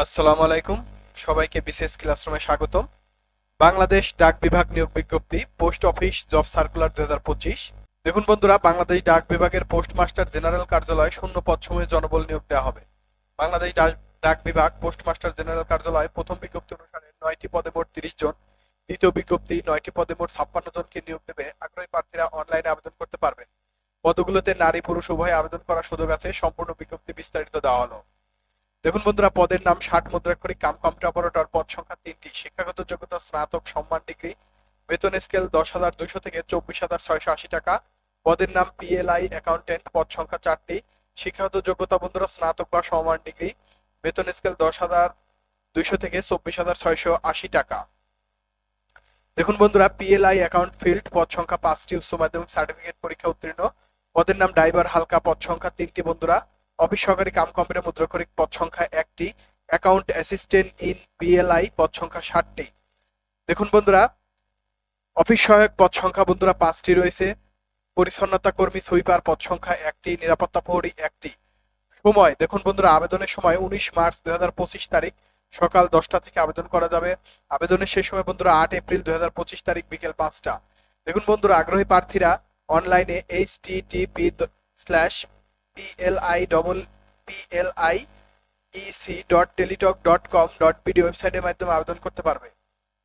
আসসালামু আলাইকুম। সবাইকে বিশেষ ক্লাসরুমে স্বাগতম। বাংলাদেশ ডাক বিভাগ নিয়োগ বিজ্ঞপ্তি, পোস্ট অফিস, জব সার্কুলার দুই হাজার পঁচিশ। দেখুন বন্ধুরা, বাংলাদেশ ডাক বিভাগের পোস্টমাস্টার জেনারেল কার্যালয় শূন্য পদ সময়ে জনবল নিয়োগ দেওয়া হবে। বাংলাদেশ ডাক- বিভাগ পোস্টমাস্টার জেনারেল কার্যালয় প্রথম বিজ্ঞপ্তি অনুসারে নয়টি পদে মোট তিরিশ জন, দ্বিতীয় বিজ্ঞপ্তি নয়টি পদে মোট ছাপ্পান্ন জনকে নিয়োগ দেবে। আগ্রহী প্রার্থীরা অনলাইনে আবেদন করতে পারবেন পদগুলোতে নারী, পুরুষ, উভয়ে আবেদন করার সুযোগ আছে। সম্পূর্ণ বিজ্ঞপ্তি বিস্তারিত দেওয়া হলো। দেখুন বন্ধুরা, পদের নাম ষাট মুদ্রাক্ষরিক, কাম কম্পিউটার অপারেটর, পদ সংখ্যা তিনটি, শিক্ষাগত যোগ্যতা স্নাতক, সম্মান ডিগ্রি, বেতন স্কেল দশ হাজার দুইশো থেকে চব্বিশ হাজার ছয়শো আশি টাকা, পদের নাম পিএলআই অ্যাকাউন্টেন্ট, পদ সংখ্যা চারটি, শিক্ষাগত যোগ্যতা বন্ধুরা, স্নাতক বা সমান ডিগ্রি, বেতন স্কেল দশ হাজার দুইশো থেকে চব্বিশ হাজার ছয়শো আশি টাকা। দেখুন বন্ধুরা, পিএলআই অ্যাকাউন্ট ফিল্ড, পদ সংখ্যা পাঁচটি, উচ্চ মাধ্যমিক সার্টিফিকেট পরীক্ষা উত্তীর্ণ, পদের নাম ড্রাইভার, হালকা পদ সংখ্যা তিনটি বন্ধুরা অফিস সহকারী কাম কম্পিউটার মুদ্রাক্ষরিক পদ সংখ্যা একটি অ্যাকাউন্ট অ্যাসিস্ট্যান্ট ইন বিএলআই পদ সংখ্যা ষাটটি। দেখুন বন্ধুরা অফিস সহায়ক পদ সংখ্যা বন্ধুরা পাঁচটি রয়েছে, পরিচ্ছন্নতা কর্মী সুইপার পদ সংখ্যা একটি, নিরাপত্তা প্রহরী একটি। সময়, দেখুন বন্ধুরা, আবেদনের সময় উনিশ মার্চ দুই হাজার পঁচিশ তারিখ, সকাল দশটা থেকে আবেদন করা যাবে। আবেদনের শেষ সময় বন্ধুরা আট এপ্রিল দুই তারিখ বিকেল পাঁচটা। দেখুন বন্ধুরা, আগ্রহী প্রার্থীরা অনলাইনে H T TP slash PLI double PLI EC dot Teletalk dot com dot BD ওয়েবসাইটের মাধ্যমে আবেদন করতে পারবে।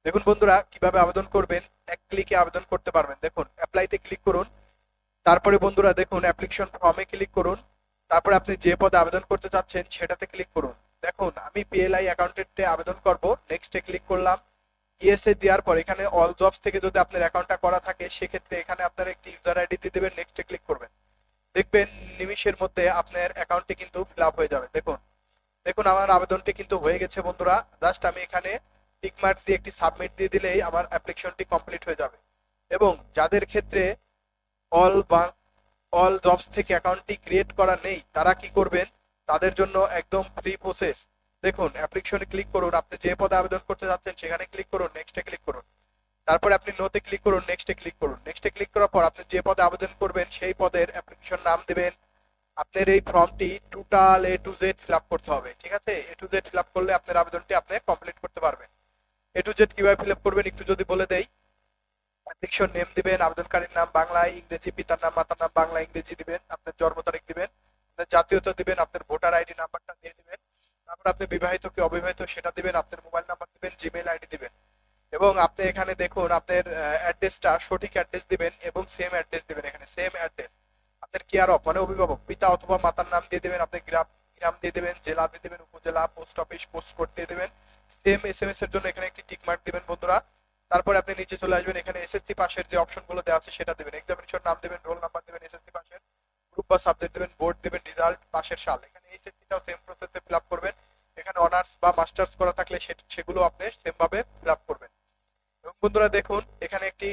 দেখুন বন্ধুরা, কীভাবে আবেদন করবেন, এক ক্লিকে আবেদন করতে পারবেন। দেখুন অ্যাপ্লাইতে ক্লিক করুন। তারপরে বন্ধুরা, দেখুন অ্যাপ্লিকেশন ফর্মে ক্লিক করুন। তারপরে আপনি যে পদে আবেদন করতে চাচ্ছেন, সেটাতে ক্লিক করুন। দেখুন, আমি পিএলআই অ্যাকাউন্টেন্টে আবেদন করব। নেক্সটে ক্লিক করলাম। ইএসএ দেওয়ার পর এখানে অল জবস থেকে যদি আপনার অ্যাকাউন্টটা করা থাকে, সেক্ষেত্রে এখানে আপনার একটি ইউজার আইডি দিয়ে দেবেন। নেক্সটে ক্লিক করবেন। দেখবেন নিমিষের মধ্যে আপনার অ্যাকাউন্টটি কিন্তু ফিল হয়ে যাবে। দেখুন দেখুন আমার আবেদনটি কিন্তু হয়ে গেছে বন্ধুরা। জাস্ট আমি এখানে টিকমার্ক দিয়ে একটি সাবমিট দিয়ে দিলেই আমার অ্যাপ্লিকেশনটি কমপ্লিট হয়ে যাবে। এবং যাদের ক্ষেত্রে অল বা অল জবস থেকে অ্যাকাউন্টটি ক্রিয়েট করা নেই, তারা কি করবেন? তাদের জন্য একদম ফ্রি প্রসেস দেখুন অ্যাপ্লিকেশনে ক্লিক করুন। আপনি যে পদে আবেদন করতে যাচ্ছেন, সেখানে ক্লিক করুন নেক্সটে ক্লিক করুন। তারপরে আপনি নোতে ক্লিক করুন নেক্সটে ক্লিক করুন। নেক্সটে ক্লিক করার পর আপনি যে পদে আবেদন করবেন, সেই পদের অ্যাপ্লিকেশন নাম দেবেন। আপনার এই ফর্মটি total A to Z fill করতে হবে, ঠিক আছে? এ টু জেড ফিল করলে আপনার আবেদনটি আপনি কমপ্লিট করতে পারবেন। এ টু জেড কীভাবে ফিল করবেন একটু যদি বলে দেই। অ্যাপ্লিকেশন নেম দিবেন, আবেদনকারীর নাম বাংলা, ইংরেজি, পিতার নাম, মাতার নাম বাংলা, ইংরেজি দিবেন, আপনার জন্ম তারিখ দিবেন, আপনার জাতীয়তা দিবেন, আপনার ভোটার আইডি নাম্বারটা দিয়ে দিবেন। তারপর আপনি বিবাহিত কি অবিবাহিত সেটা দিবেন, আপনার মোবাইল নাম্বার দিবেন জিমেইল আইডি দিবেন। এবং আপনি এখানে দেখুন, আপনার অ্যাড্রেসটা সঠিক অ্যাড্রেস দিবেন এবং সেম অ্যাড্রেস দিবেন এখানে সেম অ্যাড্রেস আপনার কেয়ার অফ মানে অভিভাবক? পিতা অথবা মাতার নাম দিয়ে দেবেন আপনি গ্রাম গ্রাম দিয়ে দেবেন, জেলা দিয়ে দেবেন, উপজেলা পোস্ট অফিস পোস্ট কোড দিয়ে দেবেন। সেম এস এম এস এর জন্য এখানে একটি টিক মার্ক দিবেন বন্ধুরা। তারপরে আপনি নিচে চলে আসবেন, এখানে এসএসসি পাশের যে অপশনগুলো দেওয়া আছে সেটা দেবেন। এক্সামিনেশন নাম দেবেন রোল নাম্বার দেবেন এসএসসি পাশের। গ্রুপ বা সাবজেক্ট দেবেন বোর্ড দেবেন রেজাল্ট পাশের সাল। এখানে এইচএসসিটাও সেম প্রসেসে ফিল আপ করবেন। এখানে অনার্স বা মাস্টার্স করা থাকলে সেগুলো আপনি সেম ভাবে ফিল আপ করবেন। বন্ধুরা দেখুন, এখানে একটি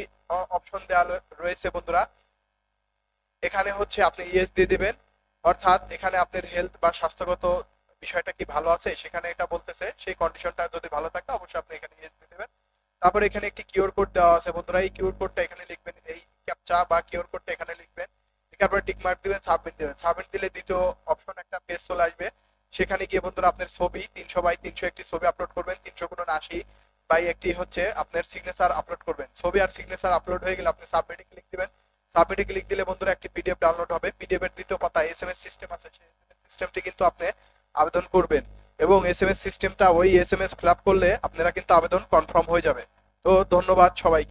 অপশন দেওয়া রয়েছে বন্ধুরা। এখানে হচ্ছে আপনি ইয়েস দিয়ে দিবেন। অর্থাৎ এখানে আপনার হেলথ বা স্বাস্থ্যগত বিষয়টা কি ভালো আছে, সেখানে এটা বলতেছে। সেই কন্ডিশনটা যদি ভালো থাকে, অবশ্যই আপনি এখানে ইয়েস দিয়ে দেবেন। তারপরে এখানে একটি কিউআর কোড দেওয়া আছে বন্ধুরা। এই কিউআর কোডটা এখানে লিখবেন, এই ক্যাপচা বা কিউআর কোডটা এখানে লিখবেন। লেখার পরে টিক মার্ক দিবেন সাবমিট দিবেন। সাবমিট দিলে দ্বিতীয় অপশন একটা পেজ চলে আসবে। সেখানে গিয়ে বন্ধুরা আপনার ছবি, তিনশো বাই তিনশো একটি ছবি আপলোড করবেন। তিনশো গুণ আশি। বাই একটি হচ্ছে আপনার সিগনেচার আপলোড করবেন। ছবি আর সিগনেচার আপলোড হয়ে গেলে আপনি সাবমিটে ক্লিক দিবেন। সাবমিটে ক্লিক দিলে বন্ধুরা একটি পিডিএফ ডাউনলোড হবে। পিডিএফ এর দ্বিতীয় পাতা এস এম এস সিস্টেম আছে। সেই সিস্টেমটি কিন্তু আপনি আবেদন করবেন। এবং এস এম এস সিস্টেমটা ওই এস এম এস ফিল করলে আপনারা কিন্তু আবেদন কনফার্ম হয়ে যাবে। তো ধন্যবাদ সবাইকে।